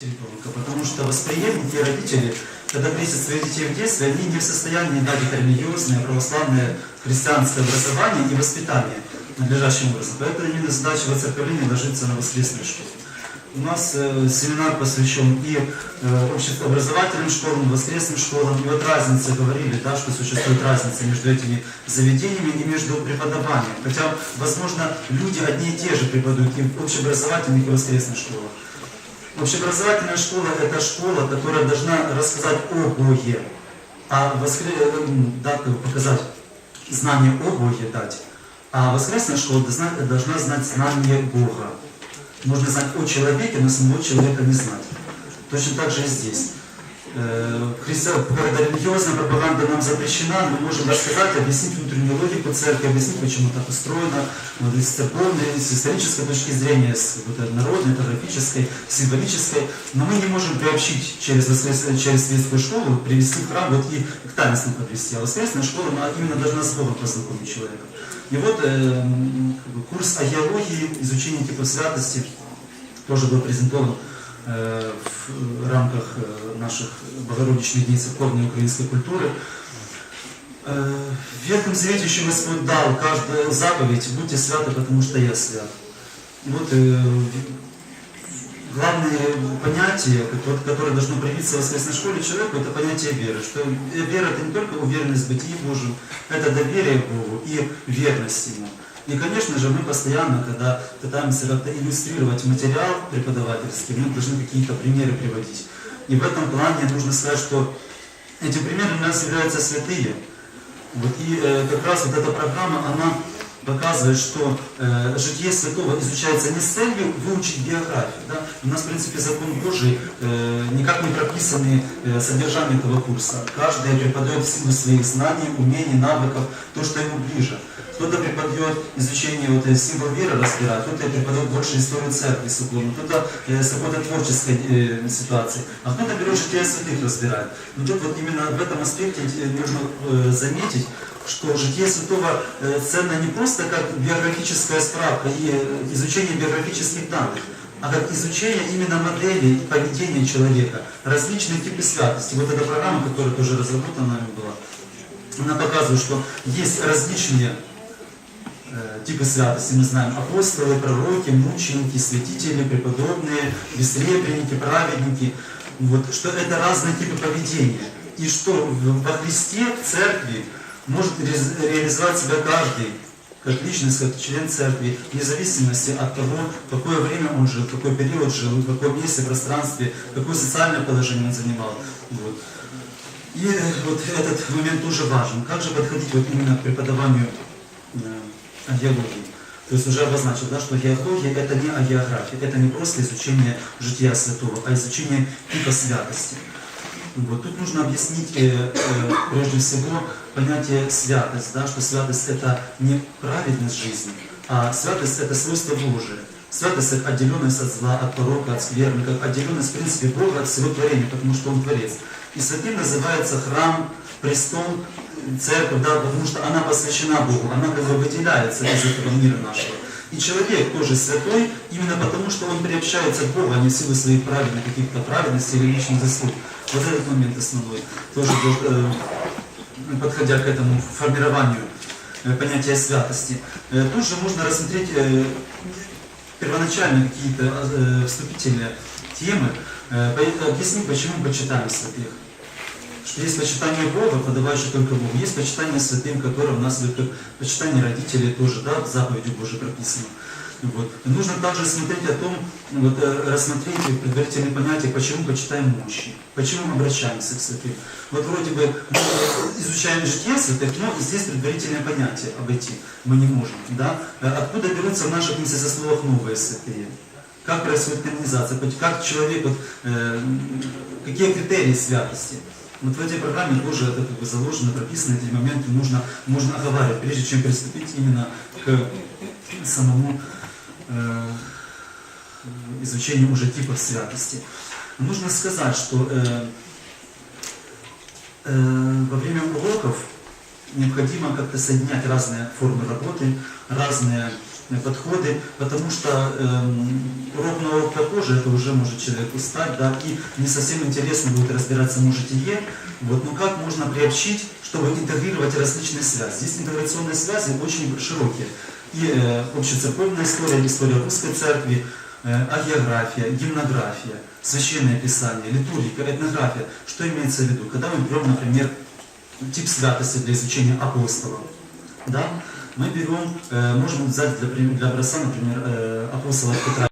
ребенка, потому что восприемники и родители, когда крестят своих детей в детстве, они не в состоянии дать это религиозное, православное, христианское образование и воспитание надлежащим образом. Поэтому именно задача воцерковления ложится на воскресную школу. У нас э, семинар посвящен и э, общеобразовательным школам, воскресным школам. И вот разница, говорили, да, что существует разница между этими заведениями и между преподаванием. Хотя, возможно, люди одни и те же преподают и в общеобразовательных и воскресных школах. Общеобразовательная школа – это школа, которая должна рассказать о Боге, а воскре... м, да, показать знание о Боге дать. А воскресная школа должна знать знание Бога. Можно знать о человеке, но самого человека не знать. Точно так же и здесь. Э, религиозная пропаганда нам запрещена, мы можем рассказать, объяснить внутреннюю логику церкви, объяснить, почему так устроено, вот, с церковной, с исторической точки зрения, с вот, этой народной, этнографической, символической, но мы не можем приобщить через, через светскую школу, привести в храм вот, и к таинствам подвести. А воскресная школа она именно должна с Богом познакомить человека. И вот э, курс агеологии, изучение типов святости, тоже был презентован э, в рамках э, наших Богородичных дней церковной украинской культуры. Э, В Ветхом Завете еще Господь дал каждую заповедь «Будьте святы, потому что я свят». Вот э, главное понятие, которое, должно проявиться в воскресной школе человеку, это понятие веры. Что вера это не только уверенность в бытии Божьем, это доверие Богу и верность Ему. И, конечно же, мы постоянно, когда пытаемся как-то иллюстрировать материал преподавательский, мы должны какие-то примеры приводить. И в этом плане нужно сказать, что эти примеры у нас являются святые. Вот, и э, как раз вот эта программа, она показывает, что э, житие святого изучается не с целью выучить биографию. Да? У нас, в принципе, закон Божий э, никак не прописаны э, содержание этого курса. Каждый преподает в силу своих знаний, умений, навыков, то, что ему ближе. Кто-то преподает изучение вот, э, символ веры разбирает, кто-то преподает больше историю церкви с кто-то э, с какой-то творческой э, ситуации, а кто-то берет житие святых разбирает. Но тут вот именно в этом аспекте э, нужно э, заметить, что житие святого э, ценно не просто как биографическая справка и э, изучение биографических данных, а как изучение именно модели поведения человека, различные типы святости. Вот эта программа, которая тоже разработана нами была, она показывает, что есть различные э, типы святости. Мы знаем апостолы, пророки, мученики, святители, преподобные, бессребреники, праведники. Вот, что это разные типы поведения. И что во Христе, в церкви, может ре- реализовать себя каждый, как личность, как член церкви, вне зависимости от того, какое время он жил, какой период жил, в каком месте, пространстве, какое социальное положение он занимал. Вот. И э, вот этот момент тоже важен. Как же подходить вот именно к преподаванию э, агеологии? То есть уже обозначил, да, что геология это не агеография, это не просто изучение жития святого, а изучение типа святости. Вот тут нужно объяснить э, э, прежде всего понятие святость, да, что святость это не праведность жизни, а святость это свойство Божие. Святость это отделенность от зла, от порока, от скверны, как отделенность в принципе Бога от всего творения, потому что Он Творец. И святым называется храм, престол, церковь, да, потому что она посвящена Богу, она как бы выделяется из этого мира нашего. И человек тоже святой, именно потому что он приобщается к Богу, а не в силу своих праведных каких-то праведностей или личных заслуг. Вот этот момент основной, тоже э, подходя к этому формированию э, понятия святости. Э, Тут же можно рассмотреть э, первоначально какие-то вступительные темы, объяснить, почему почитаем святых. Что есть почитание Бога, подавающее только Богу. Есть почитание святым, которое у нас как почитание родителей тоже, да, в заповеди Божьей прописано. Вот. И нужно также смотреть о том, вот, э, рассмотреть предварительные понятия, почему почитаем мощи, почему мы обращаемся к святым. Вот вроде бы мы изучаем житие святых, но здесь предварительное понятие обойти мы не можем. Да? Э, Откуда берутся в наших словах новые святые? Как происходит канонизация? Как человек, вот, э, какие критерии святости? Вот в этой программе тоже это как бы заложено, прописано, эти моменты нужно, можно оговаривать, прежде чем приступить именно к самому э, изучению уже типов святости. Нужно сказать, что э, э, во время уроков необходимо как-то соединять разные формы работы, разные подходы, потому что эм, урок на урок попозже, это уже может человек устать, да, и не совсем интересно будет разбираться в житие, вот, но как можно приобщить, чтобы интегрировать различные связи. Здесь интеграционные связи очень широкие. И э, общецерковная история, история русской церкви, э, агеография, гимнография, священное писание, литургика, этнография. Что имеется в виду? Когда мы берем, например, тип святости для изучения апостолов, да, мы берем, э, можем взять для, для образца, например, э, апостола Петра